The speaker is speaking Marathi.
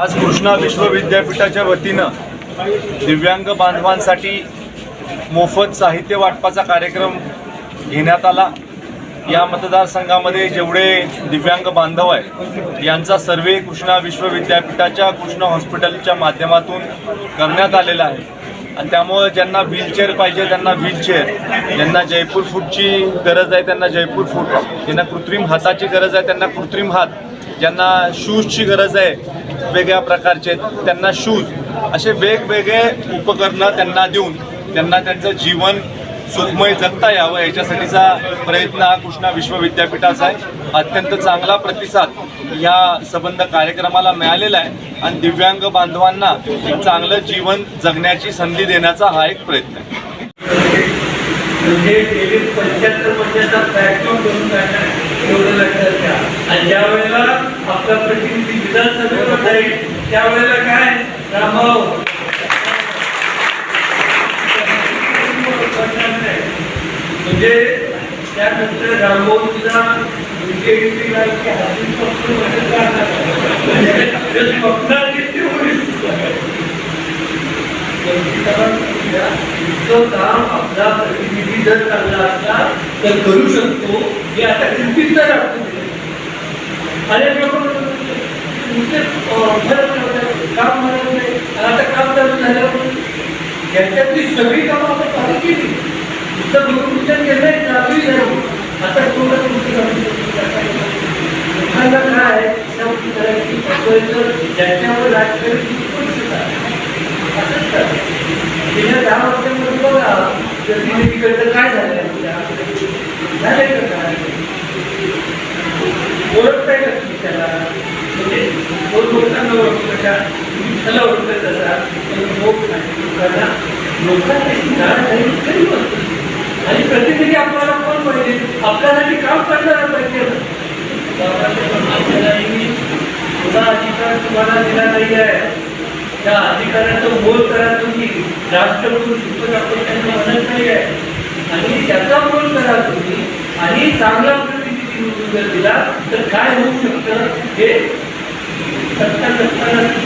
आज कृष्णा विश्वविद्यापीठाच्या वतीनं दिव्यांग बांधवांसाठी मोफत साहित्य वाटपाचा कार्यक्रम घेण्यात आला. या मतदारसंघामध्ये जेवढे दिव्यांग बांधव आहे यांचा सर्वे कृष्णा विश्वविद्यापीठाच्या कृष्णा हॉस्पिटलच्या माध्यमातून करण्यात आलेला आहे. आणि त्यामुळं ज्यांना व्हीलचेअर पाहिजे त्यांना व्हीलचेअर. ज्यांना जयपूर फूटची गरज आहे त्यांना जयपूर फूट ज्यांना कृत्रिम हाताची गरज आहे त्यांना कृत्रिम हात. ज्यांना शूजची गरज आहे वेगळ्या प्रकारचे त्यांना शूज असे वेगवेगळे उपकरणं त्यांना देऊन त्यांना त्यांचं जीवन सुखमय जगता यावं याच्यासाठीचा प्रयत्न हा कृष्णा विश्वविद्यापीठाचा आहे. अत्यंत चांगला प्रतिसाद या संबंध कार्यक्रमाला मिळालेला आहे आणि दिव्यांग बांधवांना एक चांगलं जीवन जगण्याची संधी देण्याचा हा एक प्रयत्न आहे. म्हणजे गेली पंच्याहत्तर वर्षाचा प्रयत्न करून एवढं लक्षात घ्या. आणि ज्या वेळेला आपला प्रतिनिधी विधानसभेवर जाईल त्यावेळेला काय रामभाऊ म्हणजे त्यानंतर रामभाऊ सुद्धा BJP ला इतके हाती पकडून बसत राहतात. म्हणजे ते स्वप्नात किती होईल? इतकं काम आपला प्रतिनिधी जर चांगला असला तर करू शकतो हे आता किती तर अनेक लोक तुमचे घरमध्ये काममध्ये आता काम चालू झालं याच्यातली सगळी कामं आपण चालू केली तुमचा तुमच्या निर्णय चालू झालो आता तुम्हाला तुमची लोकांना काय आहे ज्याच्यावर राज्य असंच गेल्या दहा वर्षांमध्ये बघा तर तिथे तिकडचं काय झालं झालं का काय ओळखताय का लोकांना ओळखतो ओळखत लोक लोकांना आणि प्रतिनिधी आपल्याला कोण पाहिजे? आपल्यासाठी काम करणारा पाहिजे. आपल्याला तुझा अधिकार तुम्हाला दिला नाही आहे. त्या अधिकाराचं मोल करा तुम्ही. राष्ट्र म्हणून शिकवत आपण त्यांना म्हणत नाही आहे. आणि त्याचा मोल करा तुम्ही. आणि चांगला प्रतिनिधी निवडून जर दिला तर काय होऊ शकतं? हे فالتمت أنا